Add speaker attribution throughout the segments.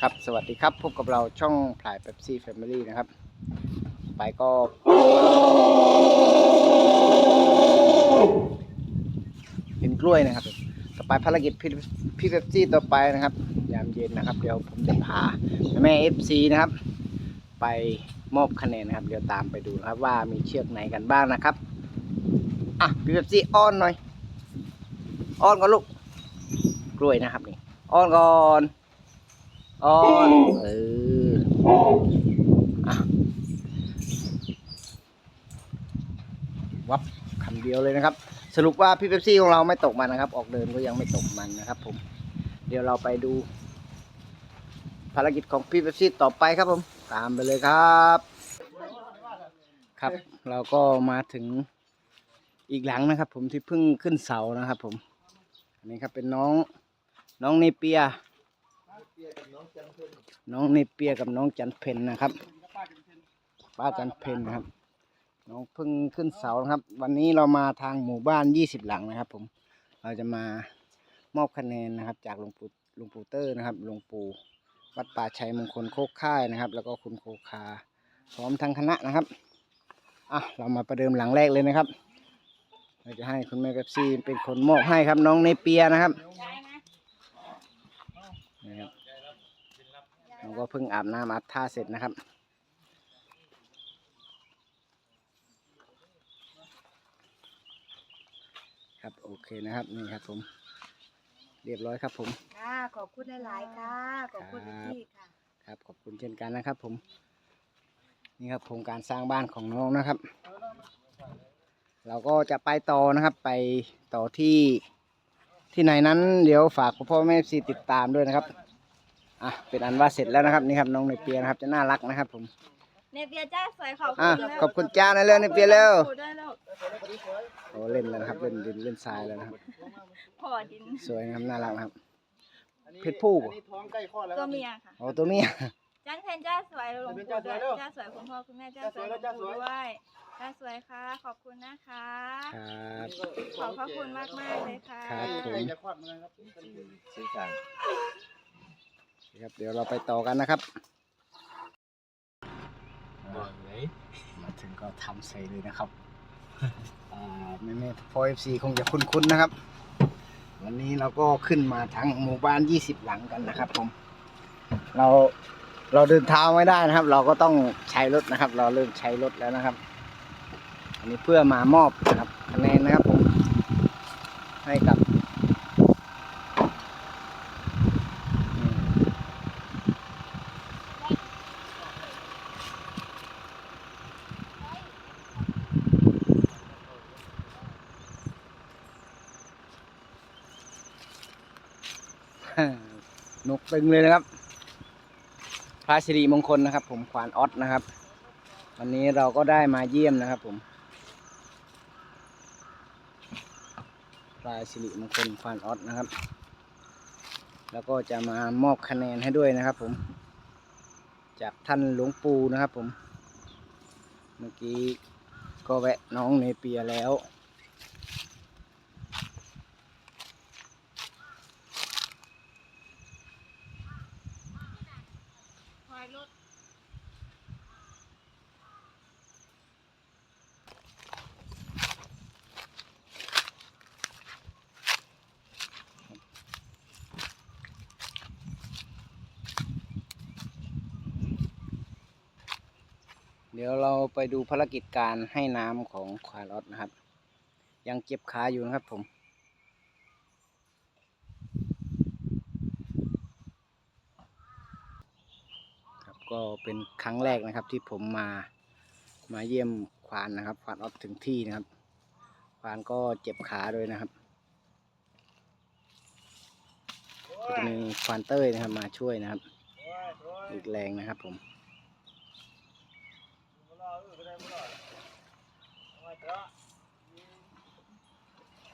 Speaker 1: ครับสวัสดีครับพบกับเราช่องพลายเ e ปซี่แฟมิลี่นะครับ ไปก็เป็นกล้วยนะครับ ต่อไปภารกิจพี่พี่เบปซี่ต่อไปนะครับ ยามเย็นนะครับ เดี๋ยวผมจะพาแม่เอฟซีนะครับ ไปมอบคะแนนนะครับ เดี๋ยวตามไปดูนะครับ ว่ามีเชือกไหนกันบ้างนะครับอะพี่เบปซี่อ้อนหน่อย อ้อนก่อนลูกกล้วยนะครับนี่อ้อนก่อน อ้อนเออวับคำเดียวเลยนะครับ สรุปว่าพี่เป๊ปซี่ของเราไม่ตกมันนะครับ ออกเดินก็ยังไม่ตกมันนะครับ ผม เดี๋ยวเราไปดู ภารกิจของพี่เป๊ปซี่ต่อไปครับผม ตามไปเลยครับ ครับ เราก็มาถึงอีกหลังนะครับ ผมที่เพิ่งขึ้นเสานะครับ ผมอันนี้ครับเป็นน้องน้องเนเปีย น้องเนเปียกับน้องจันเพนนะครับ ป้าจันเพนนะครับ น้องเพิ่งขึ้นเสานะครับ วันนี้เรามาทางหมู่บ้านยี่สิบหลังนะครับ ผม เราจะมามอบคะแนนนะครับ จากหลวงปู่หลวงปู่เตอร์นะครับหลวงปู่วัดป่าชัยมงคลโคกค่ายนะครับ แล้วก็คุณโคคาพร้อมทั้งคณะนะครับอะเรามาประเดิมหลังแรกเลยนะครับเราจะให้คุณแม่เป๊ปซี่เป็นคนมอบให้ครับน้องเนเปียนะครับนะครับ ผมก็เพิ่งอาบน้ำอาบท่าเสร็จนะครับ ครับโอเคนะครับนี่ครับผม เรียบร้อยครับผม
Speaker 2: ค่ะ ขอบคุณหลายๆค่ะ ขอบคุณ
Speaker 1: ครับ
Speaker 2: พี่ๆค่ะ
Speaker 1: ครับขอบคุณเช่นกันนะครับผม นี่ครับโครงการสร้างบ้านของน้องนะครับ เราก็จะไปต่อนะครับไปต่อที่ที่ไหนนั้นเดี๋ยวฝากพ่อแม่ซีติดตามด้วยนะครับ อะเป็นอันว่าเสร็จแล้วนะครับนี่ครับน้องในเปียนะครับจะน่ารักนะครับ ผม
Speaker 2: เนเปียจ้าสวยขอบ
Speaker 1: อะ
Speaker 2: คุณ
Speaker 1: ขอบคุณจ้านะเร็วในเปียเร็ว
Speaker 2: ขอบคุณด้วยลูก
Speaker 1: โอ้เล่นแล้วนะครับเล่นดินเล่นทรายแล้วนะครับ
Speaker 2: พ่อดิน
Speaker 1: สวยนะครับน่ารักนะครับ เพศผู้เหรอ
Speaker 2: ตัวเมียค่ะ
Speaker 1: โอ้ตัวเมีย
Speaker 2: จันเพนจ้าสวยหลวงปู่ด้วยจ้าสวยคุณพ่อคุณแม่จ้าสวยหลวงปู่ด้วยจ้าสวยค่ะ ขอบคุณนะคะ
Speaker 1: ครับ
Speaker 2: ขอบพระคุณมากมากๆเลยค่ะ
Speaker 1: ครับ ผม
Speaker 3: ซื้อสั่ง
Speaker 1: ครับ เดี๋ยวเราไปต่อกันนะครับ
Speaker 3: บอกเลย
Speaker 1: มาถึงก็ทำใส่เลยนะครับอ่าแม่แม่พอเอฟซีคงจะคุ้นๆนะครับ วันนี้เราก็ขึ้นมาทั้งหมู่บ้าน 20 หลังกันนะครับ ผม เราเราเดินเท้าไม่ได้นะครับ เราก็ต้องใช้รถนะครับ เราเริ่มใช้รถแล้วนะครับ อันนี้เพื่อมามอบนะครับคะแนนนะครับ ผม ให้กับอืม นก ตึงเลยนะครับ พระสิริมงคลนะครับ ผมควานออสนะครับ วันนี้เราก็ได้มาเยี่ยมนะครับ ผมพระสิริมงคลควานออสนะครับ แล้วก็จะมามอบคะแนนให้ด้วยนะครับ ผม จากท่านหลวงปู่นะครับ ผม เมื่อกี้ก็แวะน้องเนเปียแล้ว
Speaker 2: คอย รถ
Speaker 1: เดี๋ยวเราไปดูภารกิจการให้น้ำของควายรอดนะครับ ยังเจ็บขาอยู่นะครับผม ครับ ก็เป็นครั้งแรกนะครับที่ผมมามาเยี่ยมควานนะครับควานออดถึงที่นะครับควานก็เจ็บขาด้วยนะครับจะมีควานเต้ยนะครับมาช่วยนะครับ อีกแรงนะครับผม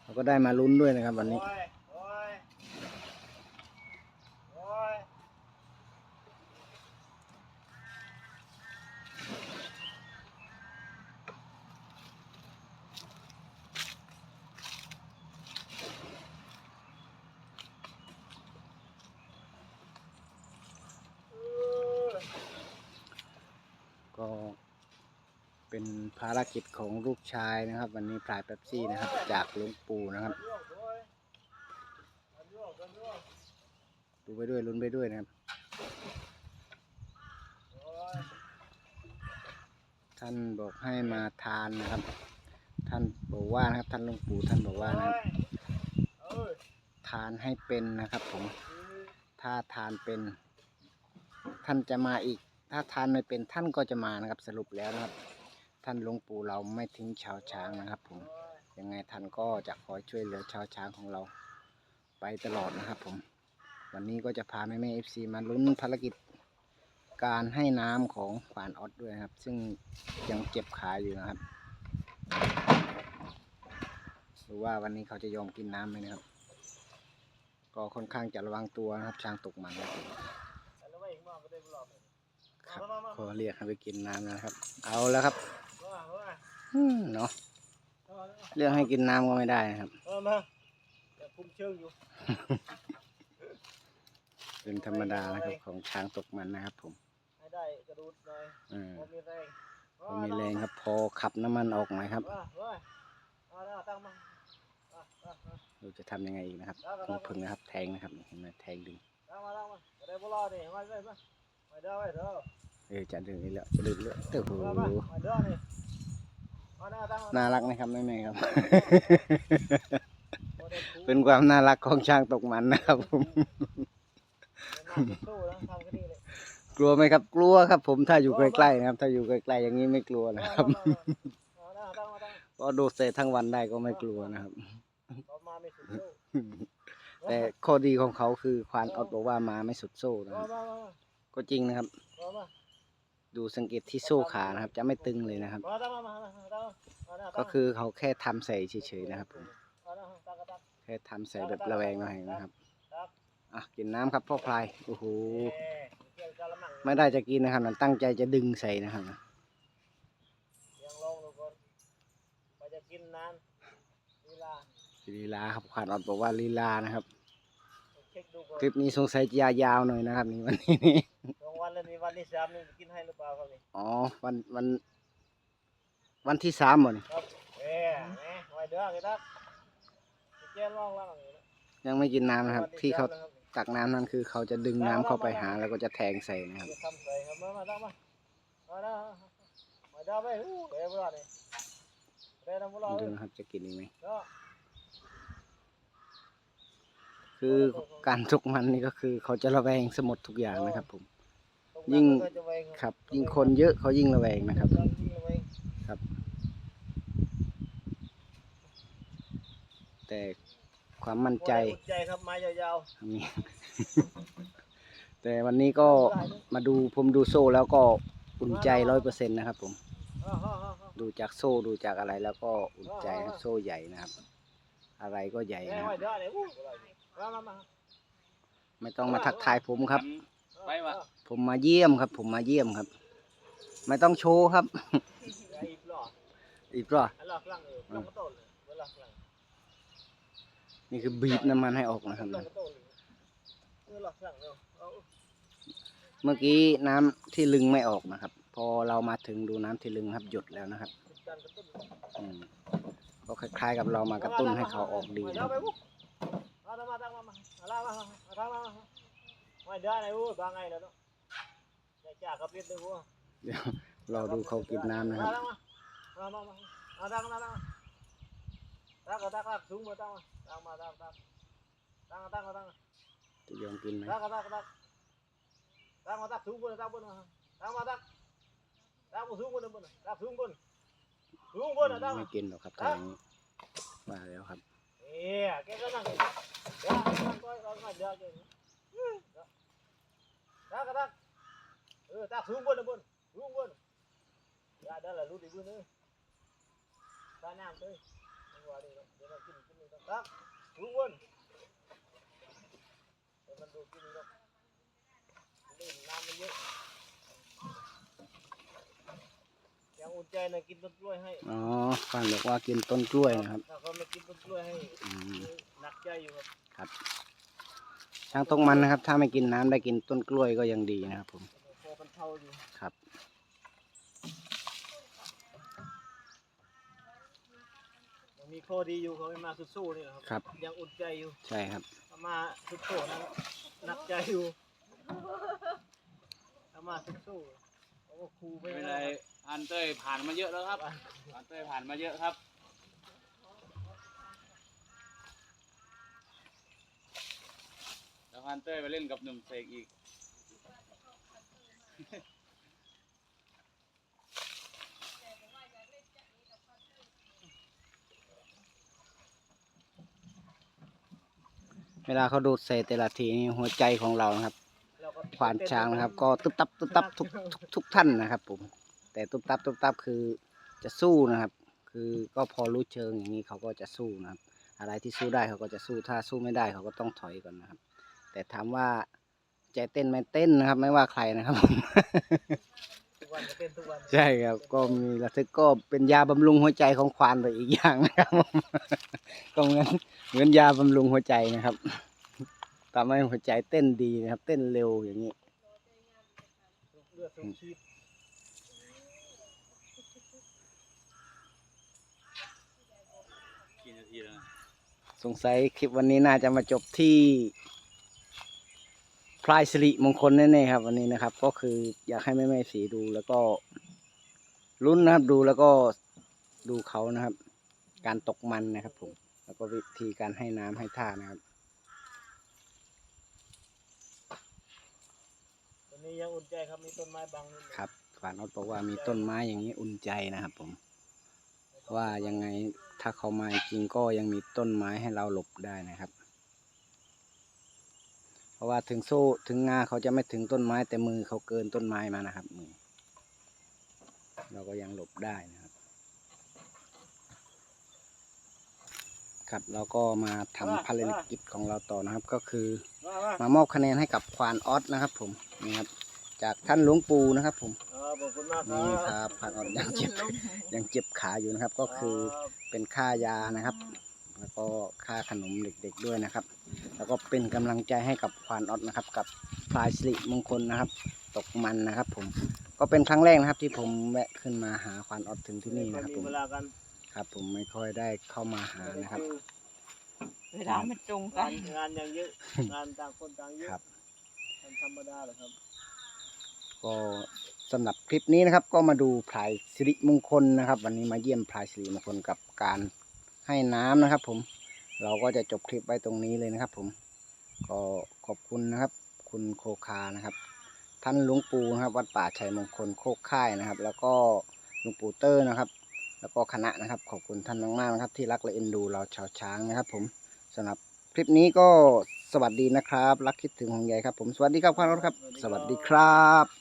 Speaker 1: เราก็ได้มาลุ้นด้วยนะครับวันนี้ เป็นภารกิจของลูกชายนะครับ วันนี้พลายเป๊ปซี่นะครับ จากหลวงปู่นะครับ ดูไปด้วยลุ้นไปด้วยนะครับ ท่านบอกให้มาทานนะครับ ท่านบอกว่านะครับ ท่านหลวงปู่ท่านบอกว่านะครับ ทานให้เป็นนะครับผม ถ้าทานเป็น ท่านจะมาอีกถ้าทานไม่เป็นท่านก็จะมานะครับสรุปแล้วนะครับ ท่านหลวงปู่เราไม่ทิ้งชาวช้างนะครับผมยังไงท่านก็จะคอยช่วยเหลือชาวช้างของเราไปตลอดนะครับผม วันนี้ก็จะพาแม่แม่เอฟซีมาลุ้นภารกิจการให้น้ำของขวานออดด้วยครับ ซึ่งยังเจ็บขาอยู่นะครับดูว่าวันนี้เขาจะยอมกินน้ำไหมนะครับ ก็ค่อนข้างจะระวังตัวนะครับช้างตกมันครับครับก็เรียกให้ไปกินน้ำนะครับ เอาแล้วครับ อืมเนาะเรื่องให้กินน้ำก็ไม่ได้นะครับ
Speaker 4: เออมาแต่คุมเชิงอยู่
Speaker 1: เป็นธรรมดานะครับของช้างตกมันนะครับ ผม
Speaker 4: ให้ได้กระดูดหน่อย
Speaker 1: เออ
Speaker 4: พอมีแรง
Speaker 1: พอมีแรงครับ พอขับน้ำมันออกหน่อยครับ
Speaker 4: ว่าว่าเอาเอาตั้งมาเอาเอาเอา
Speaker 1: เราจะทำยังไงอีกนะครับพึ่งพึ่งนะครับแทงนะครับเห็นไหมแทงดึง
Speaker 4: ตั้งมาตั้งมาจะได้บ่รอดิมาเลยมามาเด้อไปเด้อ
Speaker 1: เออจะดึงอีกแล้วจะดึงเลือดโอ้โห
Speaker 4: มามามาเด้อนี่มาหน้าตั้งมา
Speaker 1: น่ารักนะครับแม่ๆครับ
Speaker 4: บ่ได้ขู่
Speaker 1: เป็นความน่ารักของช้างตกมันนะครับผม
Speaker 4: เป็นหน้าสู้นะทำกันนี่เลย
Speaker 1: กลัวไหมครับ กลัวครับ ผมถ้าอยู่ใกล้ๆนะครับ ถ้าอยู่ใกล้ๆอย่างนี้ไม่กลัวนะครับ
Speaker 4: มามามาตั้งมาตั้ง
Speaker 1: เพราะดูเซทั้งวันได้ก็ไม่กลัวนะครับ
Speaker 4: ต่อมาไม่สุดสู้
Speaker 1: แต่ข้อดีของเขาคือควานออดบอกว่ามาไม่สุดโซ่นะค
Speaker 4: มา
Speaker 1: รับ
Speaker 4: มามา
Speaker 1: ก็จริงนะครับ
Speaker 4: มามา
Speaker 1: ดูสังเกตที่โซ่ขานะครับ จะไม่ตึงเลยนะครับ
Speaker 4: มาตั้งมามามาตั้งมาหน้าตั้ง
Speaker 1: ก็คือเขาแค่ทำใส่เฉยๆนะครับผม
Speaker 4: มาตั้งตั้งตั้ง
Speaker 1: แค่ทำใส่แบบระแวงหน่อยนะครับ
Speaker 4: ตั้ง
Speaker 1: อะกินน้ำครับพ่อพลายโอ้โห
Speaker 4: เอ๊ะเกี่ยวกะละมัง
Speaker 1: ไม่ได้จะกินนะครับมันตั้งใจจะดึงใส่นะครับ
Speaker 4: ยังลงทุกคนไปจะกินนานเวลา
Speaker 1: ลีลาครับควานออดบอกว่าลีลานะครับ
Speaker 4: เช็คดูก่อน
Speaker 1: คลิปนี้สงสัยจะยาวๆหน่อยนะครับนี่วันนี้ นี่
Speaker 4: สองวันแล้วนี่วันที่สามนี่กินให้หรือเปล่าครับนี่
Speaker 1: อ๋อวันวัน วันที่สามหมด
Speaker 4: ครับเอ๊ะแหมไว้เด้อกันครับแจ้งลองแล้วอย่างนี้นะ
Speaker 1: ยังไม่กินน้ำนะครับ
Speaker 4: วัน
Speaker 1: ที่เขา
Speaker 4: สมแล้วครับ
Speaker 1: ตักน้ำนั่นคือเขาจะดึงน้ำเข้าไปหา แล้วก็จะแทงใส่นะครับ
Speaker 4: จะทำใส่ครับมามาตั้งมามาเด้อมาเด้อไปหูเดี๋ยวเวลานี่เดี๋ยวน้ำเวลา
Speaker 1: ดู
Speaker 4: เด้อ
Speaker 1: นะครับจะกินอีกไหม
Speaker 4: เนาะ
Speaker 1: คือการทุกมันนี่ก็คือเขาจะระแวงสมดทุกอย่างนะครับผม
Speaker 4: ตร
Speaker 1: ยิ่ง
Speaker 4: ก็จะไว้
Speaker 1: ครับ ยิ่งคนเยอะเขายิ่งระแวงนะครับ
Speaker 4: ยิ่งระแวง
Speaker 1: แต่ความมั่นใจ
Speaker 4: อุ่นใจครับไม้ยาว
Speaker 1: มีแต่วันนี้ก็มาดูผมดูโซ่แล้วก็อุ่นใจร้อยเปอร์เซ็นต์นะครับ ผม
Speaker 4: ๆอ้าวอ้าวอ้าวอ้าว
Speaker 1: ดูจากโซ่ดูจากอะไรแล้วก็อุ่นใจนะครับโซ่ใหญ่นะครับ อะไรก็ใหญ่
Speaker 4: แม่
Speaker 1: นะค
Speaker 4: ไว้
Speaker 1: รับ
Speaker 4: เด้อเนี่ยอู้มามามา
Speaker 1: ไม่ต้องมาทักทายผมครับ
Speaker 3: ไปวะ
Speaker 1: ผมมาเยี่ยมครับ ผมมาเยี่ยมครับ ไม่ต้องโชว์ครับ
Speaker 4: อีกหรอ
Speaker 1: อีกรอบ
Speaker 4: อันหลักหลังเออหลังกระโตนเลยเวลาหลัง
Speaker 1: นี่คือบีบน้ำมันให้ออกนะครับ
Speaker 4: หลังกระโตนเลยเออหลักหลังเนาะเอา
Speaker 1: เมื่อกี้น้ำที่ลึงไม่ออกนะครับ พอเรามาถึงดูน้ำที่ลึงครับหยดแล้วนะครับ
Speaker 4: การกระตุ้น
Speaker 1: อืมก็คล้ายๆกับเรามากระตุ้นให้เขาออกดี
Speaker 4: มา
Speaker 1: นะค
Speaker 4: เด้อ
Speaker 1: รับ
Speaker 4: ไปบุ๊กมามาตั้งมามามาละมามาตั้งมามาเด้อไหนอู้บางไงเนาะจะจ่ากับเรียนด้วยวัว
Speaker 1: เดี๋ยวรอดูเขากินน้ำนะครับ
Speaker 4: มาตั้งมามามามาตั้งมาตั้งตั้งก็ตั้งสูงมาตั้งมาตั้งมาตั้งตั้งตั้งตั้งตั้ง
Speaker 1: จะยอมกินไหม
Speaker 4: ตั้งตั้งตั้งตั้งมาตั้งสูงบนตั้งบนตั้งมาตั้งตั้งสูงบนบนตั้งสูงบนสูงบนตั้ง
Speaker 1: ไม่กินหรอกครับทางนี้ว่าแล้วครับ
Speaker 4: เอ๊ะแกก็นั่งเดี๋ยวนั่งก็เราไม่เดี๋ยวแก ตั้งก็ตั้งเออตั้งสูงบนบนสูงบนอย่าเดี๋ยวเรารู้ดีบุญเลยตาน้ำเลยว่าดีเดี๋ยวเรากินกินนี่ตั้งสูงบนเดี๋ยวมันดูกินนี่นี่น้ำมันเยอะยังอุ่นใจนะกินต้นกล้วยให้
Speaker 1: อ๋อฟันบอกว่ากินต้นกล้วยนะครับ
Speaker 4: ถ้าเขาไม่กินต้นกล้วยให้
Speaker 1: อืม
Speaker 4: หนักใจอยู่ครับ
Speaker 1: ช้างตกมันนะครับ ถ้าไม่กินน้ำได้กินต้นกล้วยก็ยังดีนะครับผมครับ
Speaker 4: มีข้อดีอยู่เขาไม่มาสู้ๆนี่ครับ
Speaker 1: ครับ
Speaker 4: ยังอุ่นใจอยู่
Speaker 1: ใช่ครับ
Speaker 4: มาสู้ๆนะหนักใจอยู่มาสู้ๆโอ้ครูไม่
Speaker 5: เป็น
Speaker 4: ไร
Speaker 5: อันเต้ยผ่านมาเยอะแล้วครับอันเต้ยผ่านมาเยอะครับ แล้วอันเต้ยไปเล่นกับหนุ่มเสกอีก
Speaker 1: เวลาเขาดูดเศษแต่ละทีนี่หัวใจของเรานะครับควานช้างนะครับ ก็ตุ๊บตับตุ๊บตับทุกทุกทุกท่านนะครับผมแต่ตุ๊บตับตุ๊บตับคือจะสู้นะครับ คือก็พอรู้เชิงอย่างนี้เขาก็จะสู้นะครับ อะไรที่สู้ได้เขาก็จะสู้ถ้าสู้ไม่ได้เขาก็ต้องถอยก่อนนะครับ แต่ถามว่าใจเต้นไหม่เต้นนะครับ ไม่ว่าใครนะครับผม
Speaker 4: ทุกวันจะเต้นทุกวัน
Speaker 1: ใช่ครับ ก็มีระทึกก็เป็นยาบำรุงหัวใจของควานไปอีกอย่างนะครับผม ก็เหมือนเหมือนยาบำรุงหัวใจนะครับทำให้หัวใจเต้นดีนะครับ เต้นเร็วอย่างนี้
Speaker 4: เลือดสูบชีพ
Speaker 5: กี่นาทีแล้วนะ
Speaker 1: สงสัยคลิปวันนี้น่าจะมาจบที่ พลายสิริมงคลแน่ๆครับ วันนี้นะครับ ก็คืออยากให้แม่แม่ๆสีดูแล้วก็ลุ้นนะครับดูแล้วก็ดูเขานะครับ การตกมันนะครับผมแล้วก็วิธีการให้น้ำให้ท่านะครับ
Speaker 4: ตอนนี้ยังอุ่นใจครับมีต้นไม้บังนิดหนึ่ง
Speaker 1: ครับขวานออดบอกว่ามีต้นไม้อย่างนี้อุ่นใจนะครับผม ว่ายังไงถ้าเขามาจริงก็ยังมีต้นไม้ให้เราหลบได้นะครับเพ ราะว่าถึงโซ่ถึงงาเขาจะไม่ถึงต้นไม้แต่มือเขาเกินต้นไม้มานะครับมือเราก็ยังหลบได้นะครับ ครับเราก็มาทำภารกิจของเราต่อนะครับ ก็คือ
Speaker 4: มามา
Speaker 1: มามอบคะแนนให้กับควานออสนะครับ ผมนี่ครับ จากท่านหลวงปู่นะครับ ผม
Speaker 4: เออขอบคุณมากครั
Speaker 1: นี่
Speaker 4: บ
Speaker 1: ครับควานออสยังเจ็บยังเจ็บขาอยู่นะครับ ก็คือ
Speaker 4: รับ
Speaker 1: เป็นค่ายานะครับ แล้วก็ค่าขนมเด็กๆด้วยนะครับ แล้วก็เป็นกำลังใจให้กับควานออสนะครับ กับพลายสิริมงคลนะครับ ตกมันนะครับ ผมก็เป็นครั้งแรกนะครับ ที่ผมแวะขึ้นมาหาควานออสถึงที่นี่นะครับผม
Speaker 4: เวลากัน
Speaker 1: ครับ ผมไม่ค่อยได้เข้ามาหานะครับ
Speaker 2: เวลามันตรง
Speaker 4: งา
Speaker 2: กัน
Speaker 4: นงานยังเยอะงานต่างคนต่างเยอะ
Speaker 1: ครับ
Speaker 4: มันธรรมดาเหรอครับ
Speaker 1: ก็สำหรับคลิปนี้นะครับ ก็มาดูพลายสิริมงคลนะครับ วันนี้มาเยี่ยมพลายสิริมงคลกับการให้น้ำนะครับ ผม เราก็จะจบคลิปไว้ตรงนี้เลยนะครับ ผมก็ขอบคุณนะครับ คุณโคคานะครับ ท่านหลวงปู่นะครับ วัดป่าชัยมงคลโคกค่ายนะครับ แล้วก็หลวงปู่เตอร์นะครับ แล้วก็คณะนะครับ ขอบคุณท่านมากๆนะครับ ที่รักและเอ็นดูเราชาวช้างนะครับ ผมสำหรับคลิปนี้ก็สวัสดีนะครับ รักคิดถึงห่วงใยครับ ผมสวัสดีครับคุณรถครับ สวัสดีครับ